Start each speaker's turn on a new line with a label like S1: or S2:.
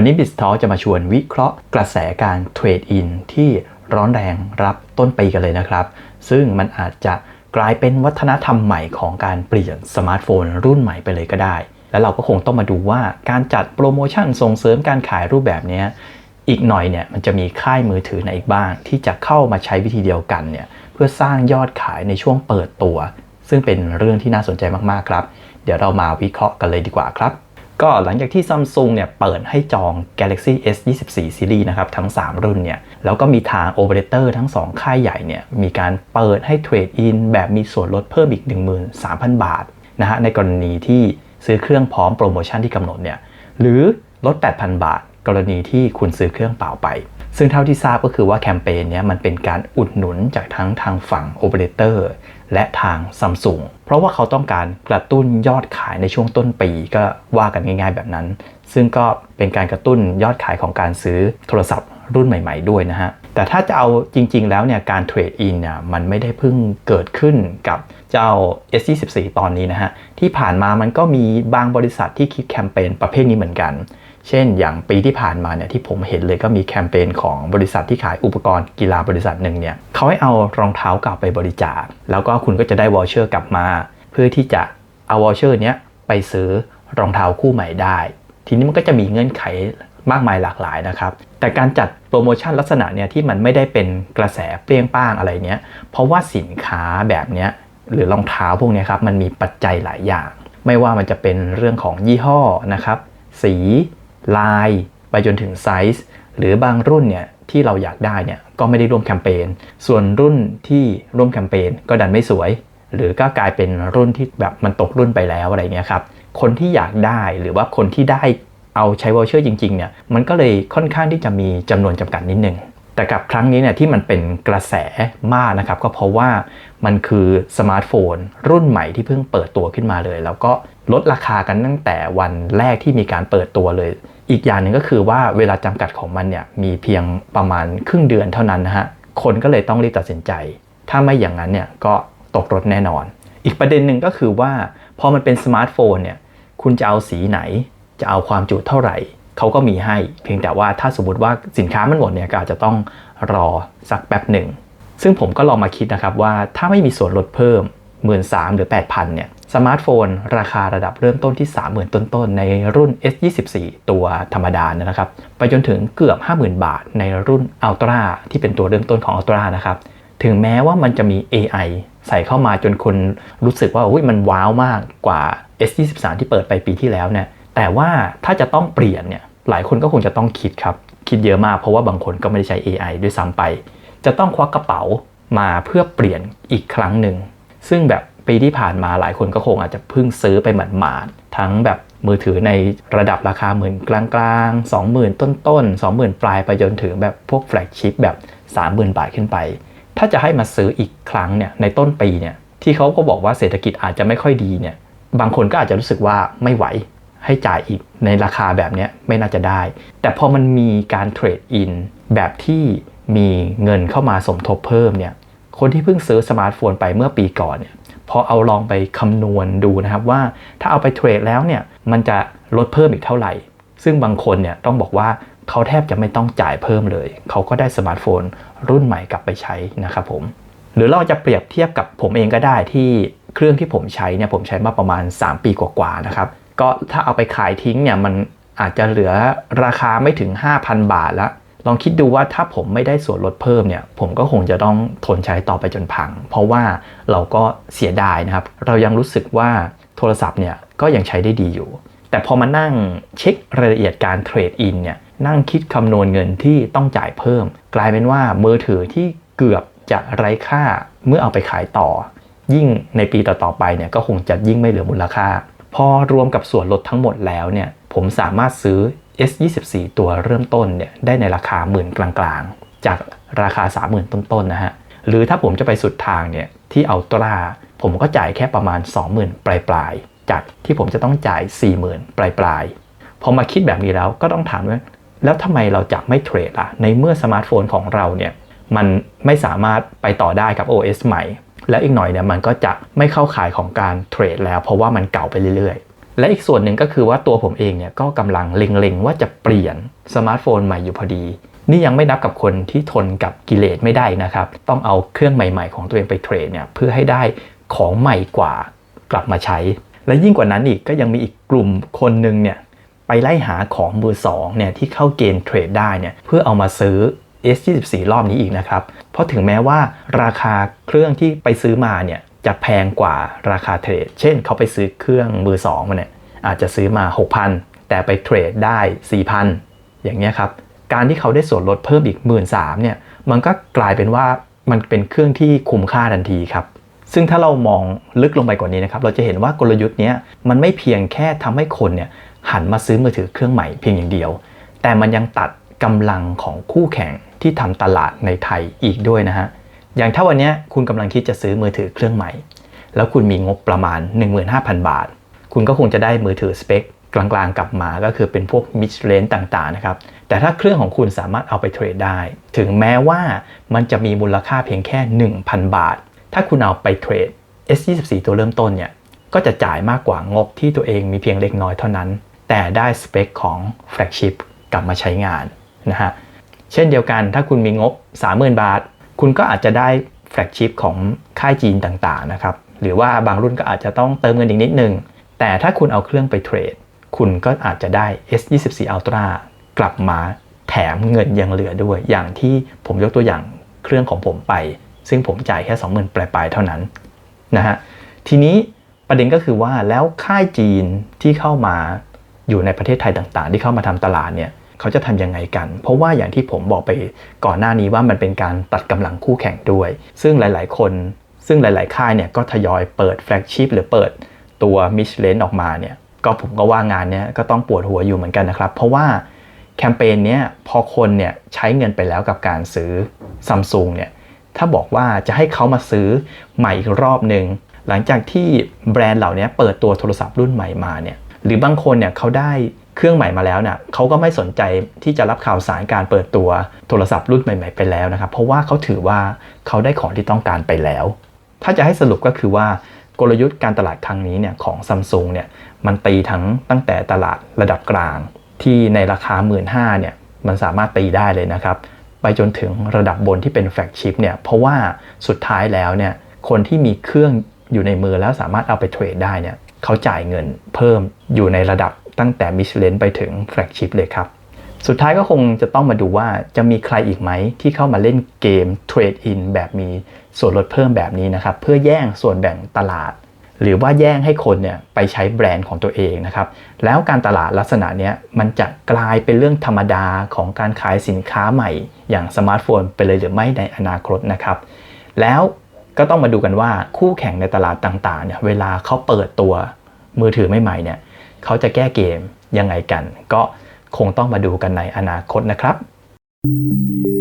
S1: วันนี้ b i z t a l k จะมาชวนวิเคราะห์กระแสการเทรดอินที่ร้อนแรงรับต้นปีกันเลยนะครับ ซึ่งมันอาจจะกลายเป็นวัฒนธรรมใหม่ของการเปลี่ยนสมาร์ทโฟนรุ่นใหม่ไปเลยก็ได้ แล้วเราก็คงต้องมาดูว่าการจัดโปรโมชั่นส่งเสริมการขายรูปแบบนี้อีกหน่อยเนี่ยมันจะมีค่ายมือถือไหนอีกบ้าง ที่จะเข้ามาใช้วิธีเดียวกันเนี่ยเพื่อสร้างยอดขายในช่วงเปิดตัว ซึ่งเป็นเรื่องที่น่าสนใจมากๆครับ เดี๋ยวเรามาวิเคราะห์กันเลยดีกว่าครับ ก็หลังจากที่ Samsung เนี่ยเปิดให้จอง Galaxy S24 Series นะครับทั้ง 3 รุ่นเนี่ยแล้วก็มีทาง Operator ทั้ง 2 ค่ายใหญ่เนี่ยมีการเปิดให้เทรดอินแบบมีส่วนลดเพิ่มอีก 13,000 บาทนะฮะในกรณีที่ซื้อเครื่องพร้อมโปรโมชั่นที่กำหนดเนี่ยหรือลด 8,000 บาท กรณีที่คุณซื้อเครื่องเปล่าไป ซึ่งเท่าที่ทราบก็คือว่าแคมเปญนี้มันเป็นการอุดหนุนจากทั้งทางฝั่ง Operator และทาง Samsung เพราะว่าเขาต้องการกระตุ้นยอดขายในช่วงต้นปีก็ว่ากันง่าย ๆ แบบนั้น ซึ่งก็เป็นการกระตุ้นยอดขายของการซื้อโทรศัพท์รุ่นใหม่ ๆด้วยนะฮะ แต่ถ้าจะเอาจริง ๆ แล้วเนี่ยการเทรดอินเนี่ยมันไม่ได้เพิ่งเกิดขึ้นกับเจ้า S24 ตอนนี้นะฮะ ที่ผ่านมามันก็มีบางบริษัทที่คิดแคมเปญประเภทนี้เหมือนกัน เช่น อย่างปีที่ผ่านมาเนี่ยที่ผมเห็นเลยก็มีแคมเปญของบริษัทที่ขายอุปกรณ์กีฬาบริษัทหนึ่งเนี่ยเขาให้เอารองเท้าเก่าไปบริจาค แล้วก็คุณก็จะได้วอลเชอร์กลับมา เพื่อที่จะเอาวอลเชอร์เนี้ยไปซื้อรองเท้าคู่ใหม่ได้ ทีนี้มันก็จะมีเงื่อนไขมากมายหลากหลายนะครับ แต่การจัดโปรโมชั่นลักษณะเนี่ยที่มันไม่ได้เป็นกระแสเปรี้ยงป้างอะไรเนี้ย เพราะว่าสินค้าแบบเนี้ยหรือรองเท้าพวกนี้ครับมันมีปัจจัยหลายอย่าง ไม่ว่ามันจะเป็นเรื่องของยี่ห้อนะครับ สี ลายไปจนถึงไซส์หรือบางรุ่นเนี่ยที่เราอยากได้เนี่ยก็ไม่ได้ร่วมแคมเปญส่วนรุ่นที่ร่วมแคมเปญก็ดันไม่สวย หรือก็กลายเป็นรุ่นที่แบบมันตกรุ่นไปแล้วอะไรเงี้ยครับคนที่อยากได้หรือว่าคนที่ได้เอาใช้วอลเชอร์จริงๆเนี่ยมันก็เลยค่อนข้างที่จะมีจำนวนจำกัดนิดนึง แต่กับครั้งนี้เนี่ยที่มันเป็นกระแสมากนะครับก็เพราะว่ามันคือสมาร์ทโฟน รุ่นใหม่ที่เพิ่งเปิดตัวขึ้นมาเลย แล้วก็ลดราคากันตั้งแต่วันแรกที่มีการเปิดตัวเลย อีกอย่างหนึ่งก็คือว่าเวลาจำกัดของมันเนี่ยมีเพียงประมาณครึ่งเดือนเท่านั้นนะฮะคนก็เลยต้องรีบตัดสินใจ ถ้าไม่อย่างนั้นเนี่ยก็ตกรถแน่นอน อีกประเด็นหนึ่งก็คือว่าพอมันเป็นสมาร์ทโฟนเนี่ยคุณจะเอาสีไหน จะเอาความจุเท่าไหร่ เขาก็มีให้ เพียงแต่ว่าถ้าสมมติว่าสินค้ามันหมดเนี่ยก็อาจจะต้องรอสักแป๊บหนึ่ง ซึ่งผมก็ลองมาคิดนะครับว่าถ้าไม่มีส่วนลดเพิ่ม 1 3 0 0 0หรือ 8,000เนี่ยสมาร์ทโฟน ราคาระดับเริ่มต้นที่ 30,000 ต้นๆ ในรุ่น S24 ตัวธรรมดานะครับ ไปจนถึงเกือบ 50,000 บาทในรุ่น Ultra ที่เป็นตัวเริ่มต้นของ Ultra นะครับ ถึงแม้ว่ามันจะมี AI ใส่เข้ามาจนคนรู้สึกว่าอุ้ยมันว้าวมากกว่า S23 ที่เปิดไปปีที่แล้วเนี่ยแต่ว่าถ้าจะต้องเปลี่ยนเนี่ย หลายคนก็คงจะต้องคิดครับ คิดเยอะมากเพราะว่าบางคนก็ไม่ได้ใช้ AI ด้วยซ้ำไป จะต้องควักกระเป๋ามาเพื่อเปลี่ยนอีกครั้งหนึ่ง ซึ่งแบบปีที่ผ่านมาหลายคนก็คงอาจจะเพิ่งซื้อไปหมาดๆทั้งแบบมือถือในระดับราคาหมื่นกลางๆ 20,000 ต้นๆ 20,000 ปลายไปจนถึงแบบพวกแฟลกชิพแบบ 30,000 บาทขึ้นไป ถ้าจะให้มาซื้ออีกครั้งเนี่ยในต้นปีเนี่ยที่เขาก็บอกว่าเศรษฐกิจอาจจะไม่ค่อยดีเนี่ยบางคนก็อาจจะรู้สึกว่าไม่ไหว ให้จ่ายอีกในราคาแบบนี้ไม่น่าจะได้ แต่พอมันมีการเทรดอินแบบที่มีเงินเข้ามาสมทบเพิ่มเนี่ยคนที่เพิ่งซื้อสมาร์ทโฟนไปเมื่อปีก่อนเนี่ยพอเอาลองไปคำนวณดูนะครับว่าถ้าเอาไปเทรดแล้วเนี่ยมันจะลดเพิ่มอีกเท่าไหร่ ซึ่งบางคนเนี่ยต้องบอกว่าเขาแทบจะไม่ต้องจ่ายเพิ่มเลย เขาก็ได้สมาร์ทโฟนรุ่นใหม่กลับไปใช้นะครับผม หรือเราจะเปรียบเทียบกับผมเองก็ได้ที่เครื่องที่ผมใช้เนี่ยผมใช้มาประมาณ 3 ปีกว่าๆนะครับ ก็ถ้าเอาไปขายทิ้งเนี่ยมันอาจจะเหลือราคาไม่ถึง 5,000 บาทแล้วลองคิดดูว่าถ้าผมไม่ได้ส่วนลดเพิ่มเนี่ย ผมก็คงจะต้องทนใช้ต่อไปจนพัง เพราะว่าเราก็เสียดายนะครับ เรายังรู้สึกว่าโทรศัพท์เนี่ยก็ยังใช้ได้ดีอยู่ แต่พอมานั่งเช็ครายละเอียดการเทรดอินเนี่ยนั่งคิดคำนวณเงินที่ต้องจ่ายเพิ่ม กลายเป็นว่ามือถือที่เกือบจะไร้ค่าเมื่อเอาไปขายต่อ ยิ่งในปีต่อๆไปเนี่ยก็คงจะยิ่งไม่เหลือมูลค่า พอรวมกับส่วนลดทั้งหมดแล้วเนี่ยผมสามารถซื้อ S24 ตัวเริ่มต้นเนี่ยได้ในราคาหมื่นกลางๆ จากราคา 30,000 ต้นๆนะฮะ หรือถ้าผมจะไปสุดทางเนี่ยที่อัลตร้าผมก็จ่ายแค่ประมาณ 20,000 ปลายๆ จากที่ผมจะต้องจ่าย 40,000 ปลายๆ พอมาคิดแบบนี้แล้วก็ต้องถามว่า แล้วทำไมเราจะไม่เทรดล่ะ ในเมื่อสมาร์ทโฟนของเราเนี่ยมันไม่สามารถไปต่อได้กับ OS ใหม่ แล้วอีกหน่อยเนี่ยมันก็จะไม่เข้าขายของการเทรดแล้ว เพราะว่ามันเก่าไปเรื่อยๆ และอีกส่วนหนึ่งก็คือว่าตัวผมเองเนี่ยก็กำลังเล็งๆ ว่าจะเปลี่ยนสมาร์ทโฟนใหม่อยู่พอดี นี่ยังไม่นับกับคนที่ทนกับกิเลสไม่ได้นะครับ ต้องเอาเครื่องใหม่ๆ ของตัวเองไปเทรดเนี่ยเพื่อให้ได้ของใหม่กว่ากลับมาใช้ และยิ่งกว่านั้นอีกก็ยังมีอีกกลุ่มคนหนึ่งเนี่ยไปไล่หาของมือสองเนี่ยที่เข้าเกณฑ์เทรดได้เนี่ยเพื่อเอามาซื้อ S24 รอบนี้อีกนะครับ เพราะถึงแม้ว่าราคาเครื่องที่ไปซื้อมาเนี่ยจะแพงกว่าราคาเทรด เช่นเขาไปซื้อเครื่องมือสองมาเนี่ยอาจจะซื้อมา 6,000 แต่ไปเทรดได้ 4,000 อย่างเงี้ยครับ การที่เขาได้ส่วนลดเพิ่มอีก 1 3ื่นเนี่ยมันก็กลายเป็นว่ามันเป็นเครื่องที่คุ้มค่าทันทีครับ ซึ่งถ้าเรามองลึกลงไปกว่านี้นะครับ เราจะเห็นว่ากลยุทธ์เนี้ยมันไม่เพียงแค่ทำให้คนเนี่ยหันมาซื้อมือถือเครื่องใหม่เพียงอย่างเดียว แต่มันยังตัด กำลังของคู่แข่งที่ทำตลาดในไทยอีกด้วยนะฮะ อย่างถ้าวันนี้คุณกำลังคิดจะซื้อมือถือเครื่องใหม่ แล้วคุณมีงบประมาณ 15,000 บาท คุณก็คงจะได้มือถือสเปคกลางๆกลับมาก็คือเป็นพวก mid range ต่างๆนะครับ แต่ถ้าเครื่องของคุณสามารถเอาไปเทรดได้ ถึงแม้ว่ามันจะมีมูลค่าเพียงแค่ 1,000 บาท ถ้าคุณเอาไปเทรด S24 ตัวเริ่มต้นเนี่ย ก็จะจ่ายมากกว่างบที่ตัวเองมีเพียงเล็กน้อยเท่านั้น แต่ได้สเปคของแฟลกชิพกลับมาใช้งาน นะฮะ เช่นเดียวกันถ้าคุณมีงบ 30,000 บาท คุณก็อาจจะได้แฟลกชิพของค่ายจีนต่างๆนะครับ หรือว่าบางรุ่นก็อาจจะต้องเติมเงินอีกนิดนึง แต่ถ้าคุณเอาเครื่องไปเทรด คุณก็อาจจะได้ S24 Ultra กลับมาแถมเงินยังเหลือด้วย อย่างที่ผมยกตัวอย่างเครื่องของผมไป ซึ่งผมจ่ายแค่ 20,000 ปลายๆเท่านั้นนะฮะ ทีนี้ประเด็นก็คือว่าแล้วค่ายจีนที่เข้ามาอยู่ในประเทศไทยต่างๆ ที่เข้ามาทำตลาดเนี่ย เขาจะทำยังไงกัน เพราะว่าอย่างที่ผมบอกไปก่อนหน้านี้ว่ามันเป็นการตัดกำลังคู่แข่งด้วย ซึ่งหลาย ๆ คน ซึ่งหลาย ๆ ค่ายเนี่ยก็ทยอยเปิดแฟลกชิพหรือเปิดตัวมิชเลนออกมาเนี่ยก็ผมก็ว่างานเนี้ยก็ต้องปวดหัวอยู่เหมือนกันนะครับ เพราะว่าแคมเปญเนี้ยพอคนเนี่ยใช้เงินไปแล้วกับการซื้อซัมซุงเนี่ยถ้าบอกว่าจะให้เขามาซื้อใหม่อีกรอบหนึ่งหลังจากที่แบรนด์เหล่านี้เปิดตัวโทรศัพท์รุ่นใหม่มาเนี่ยหรือบางคนเนี่ยเขาได้ เครื่องใหม่มาแล้วเนี่ยเขาก็ไม่สนใจที่จะรับข่าวสารการเปิดตัวโทรศัพท์รุ่นใหม่ ๆ ไปแล้วนะครับ เพราะว่าเขาถือว่าเขาได้ของที่ต้องการไปแล้ว ถ้าจะให้สรุปก็คือว่ากลยุทธ์การตลาดครั้งนี้เนี่ยของซัมซุงเนี่ยมันตีทั้งตั้งแต่ตลาดระดับกลาง ที่ในราคา 1 5ื่นเนี่ยมันสามารถตีได้เลยนะครับ ไปจนถึงระดับบนที่เป็นแฟลกชิพเนี่ยเพราะว่าสุดท้ายแล้วเนี่ยคนที่มีเครื่องอยู่ในมือแล้วสามารถเอาไปเทรดได้เนี่ยเขาจ่ายเงินเพิ่มอยู่ในระดับ ตั้งแต่มิชเลนไปถึงแฟลกชิพเลยครับ สุดท้ายก็คงจะต้องมาดูว่าจะมีใครอีกไหมที่เข้ามาเล่นเกมเทรดอินแบบมีส่วนลดเพิ่มแบบนี้นะครับ เพื่อแย่งส่วนแบ่งตลาด หรือว่าแย่งให้คนเนี่ยไปใช้แบรนด์ของตัวเองนะครับ แล้วการตลาดลักษณะนี้มันจะกลายเป็นเรื่องธรรมดาของการขายสินค้าใหม่ อย่างสมาร์ทโฟนไปเลยหรือไม่ในอนาคตนะครับ แล้วก็ต้องมาดูกันว่าคู่แข่งในตลาดต่างๆเนี่ยเวลาเขาเปิดตัวมือถือใหม่ๆเนี่ย เขาจะแก้เกมยังไงกัน ก็คงต้องมาดูกันในอนาคตนะครับ